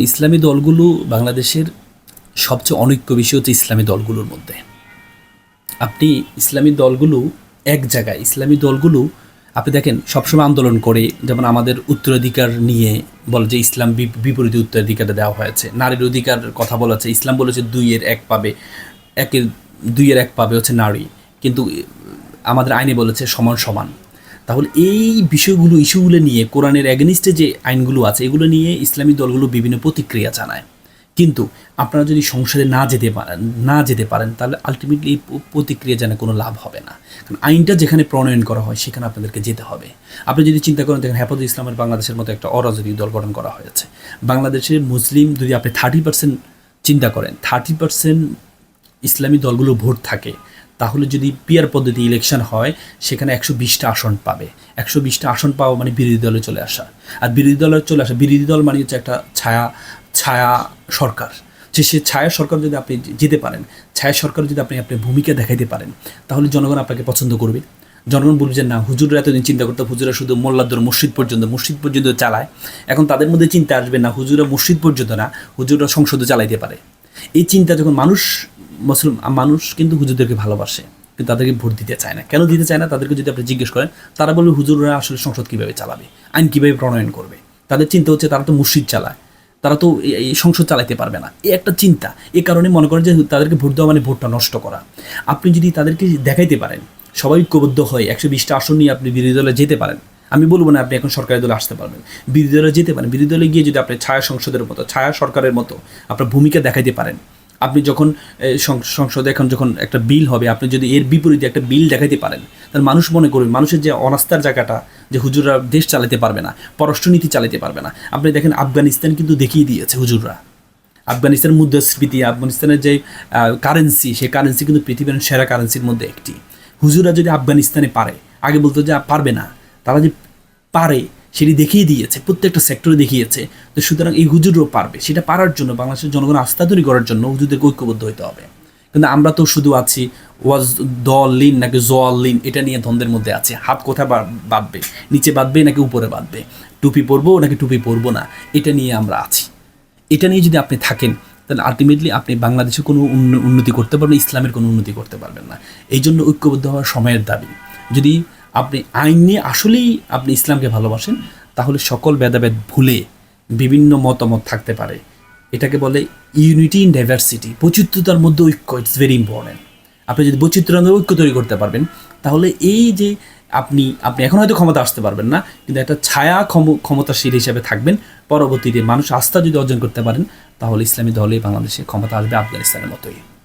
ইসলামী দলগুলো বাংলাদেশের সবচেয়ে অনৈক্য বিষয় হচ্ছে ইসলামী দলগুলোর মধ্যে। আপনি ইসলামী দলগুলো এক জায়গায়, ইসলামী দলগুলো, আপনি দেখেন, সবসময় আন্দোলন করে, যেমন আমাদের উত্তরাধিকার নিয়ে বলে যে ইসলাম বিপরীতে উত্তরাধিকারটা দেওয়া হয়েছে। নারীর অধিকার কথা বলা হচ্ছে, ইসলাম বলেছে দুইয়ের এক পাবে, একের, দুইয়ের এক পাবে হচ্ছে নারী। কিন্তু আমাদের আইনে বলেছে সমান সমান। তাহলে এই বিষয়গুলো ইস্যুগুলো নিয়ে কোরআনের অ্যাগনিস্টে যে আইনগুলো আছে, এগুলো নিয়ে ইসলামী দলগুলো বিভিন্ন প্রতিক্রিয়া জানায়। কিন্তু আপনারা যদি সংসদে না যেতে পারেন, না যেতে পারেন, তাহলে আলটিমেটলি এই প্রতিক্রিয়া জানে কোনো লাভ হবে না। কারণ আইনটা যেখানে প্রণয়ন করা হয়, সেখানে আপনাদেরকে যেতে হবে। আপনি যদি চিন্তা করেন, দেখেন হেফাজত ইসলামের বাংলাদেশের মতো একটা অরাজনৈতিক দল গঠন করা হয়েছে। বাংলাদেশের মুসলিম যদি আপনি থার্টি পার্সেন্ট চিন্তা করেন থার্টি পার্সেন্ট ইসলামী দলগুলো ভোট থাকে তাহলে যদি পিয়ার পদ্ধতি ইলেকশন হয়, সেখানে একশো বিশটা আসন পাবে। একশো বিশটা আসন পাওয়া মানে বিরোধী দলে চলে আসা। আর বিরোধী দলে চলে আসা, বিরোধী দল মানে হচ্ছে একটা ছায়া ছায়া সরকার। যে সে ছায়া সরকার যদি আপনি যেতে পারেন, ছায়া সরকার যদি আপনি আপনার ভূমিকা দেখাইতে পারেন, তাহলে জনগণ আপনাকে পছন্দ করবে। জনগণ বলবে যে, না, হুজুররা এতদিন চিন্তা করতো হুজুরা শুধু মোল্লাদ্দর মসজিদ পর্যন্ত মসজিদ পর্যন্ত চালায়। এখন তাদের মধ্যে চিন্তা আসবে না হুজুরা মসজিদ পর্যন্ত না, হুজুররা সংসদে চালাইতে পারে। এই চিন্তা যখন মানুষ মুসলিম মানুষ কিন্তু হুজুরদেরকে ভালোবাসে, কিন্তু তাদেরকে ভোট দিতে চায় না। কেন দিতে চায় না? তাদেরকে যদি আপনি জিজ্ঞেস করেন, তারা বলবে হুজুররা আসলে সংসদ কীভাবে চালাবে? আইন কীভাবে প্রণয়ন করবে? তাদের চিন্তা হচ্ছে তারা তো মসজিদ চালায়, তারা তো এই- এই সংসদ চালাইতে পারবে না। এই একটা চিন্তা। এ কারণে মনে করেন যে তাদেরকে ভোট দেওয়া মানে ভোটটা নষ্ট করা। আপনি যদি তাদেরকে দেখাইতে পারেন, সবাই ঐক্যবদ্ধ হয়ে একশো বিশটা আসন নিয়ে আপনি বিরোধী দলে যেতে পারেন, আমি বলব না আপনি এখন সরকারি দলে আসতে পারবেন। বিরোধী দলে যেতে পারেন। বিরোধী দলে গিয়ে যদি আপনি ছায়া সংসদের মতো, ছায়া সরকারের মতো আপনার ভূমিকা দেখাইতে পারেন আপনি যখন সংসদে এখন যখন একটা বিল হবে, আপনি যদি এর বিপরীতে একটা বিল দেখাইতে পারেন, তাহলে মানুষ মনে করবে, মানুষের যে অনাস্থার জায়গাটা, যে হুজুররা দেশ চালাতে পারবে না, পররাষ্ট্রনীতি চালাতে পারবে না। আপনি দেখেন আফগানিস্তান কিন্তু দেখিয়ে দিয়েছে হুজুররা। আফগানিস্তান মুদ্রাস্ফীতি, আফগানিস্তানের যে কারেন্সি সেই কারেন্সি কিন্তু পৃথিবীর সেরা কারেন্সির মধ্যে একটি। হুজুরা যদি আফগানিস্তানে পারে, আগে বলতো যে পারবে না, তারা যে পারে সেটি দেখিয়ে দিয়েছে, প্রত্যেকটা সেক্টরে দেখিয়েছে তো সুতরাং এই হুজুরও পারবে। সেটা পারার জন্য বাংলাদেশের জনগণ আস্থা তৈরি করার জন্য হুজুরদেরকে ঐক্যবদ্ধ হতে হবে। কিন্তু আমরা তো শুধু আছি, ওয়াজ দল লিন নাকি জল লিন এটা নিয়ে দ্বন্দ্বের মধ্যে আছে। হাত কোথায় বাঁধবে? নিচে বাঁধবে নাকি উপরে বাঁধবে? টুপি পরবো নাকি টুপি পরবো না? এটা নিয়ে আমরা আছি। এটা নিয়ে যদি আপনি থাকেন, তাহলে আলটিমেটলি আপনি বাংলাদেশে কোনো উন্নতি করতে পারবেন, ইসলামের কোনো উন্নতি করতে পারবেন না। এই জন্য ঐক্যবদ্ধ হওয়ার সময়ের দাবি। যদি আপনি আইন নিয়ে আসলেই আপনি ইসলামকে ভালোবাসেন, তাহলে সকল ভেদাভেদ ভুলে বিভিন্ন মতামত থাকতে পারে। এটাকে বলে ইউনিটি ইন ডাইভার্সিটি বৈচিত্র্যতার মধ্যে ঐক্য ইটস ভেরি ইম্পর্টেন্ট আপনি যদি বৈচিত্র্যের মধ্যে ঐক্য তৈরি করতে পারবেন, তাহলে এই যে আপনি আপনি এখন হয়তো ক্ষমতা আসতে পারবেন না, কিন্তু একটা ছায়া ক্ষম- ক্ষমতাশীল হিসেবে থাকবেন। পরবর্তীতে মানুষ আস্থা যদি অর্জন করতে পারেন, তাহলে ইসলামী দলে বাংলাদেশে ক্ষমতা আসবে আফগানিস্তানের মতোই।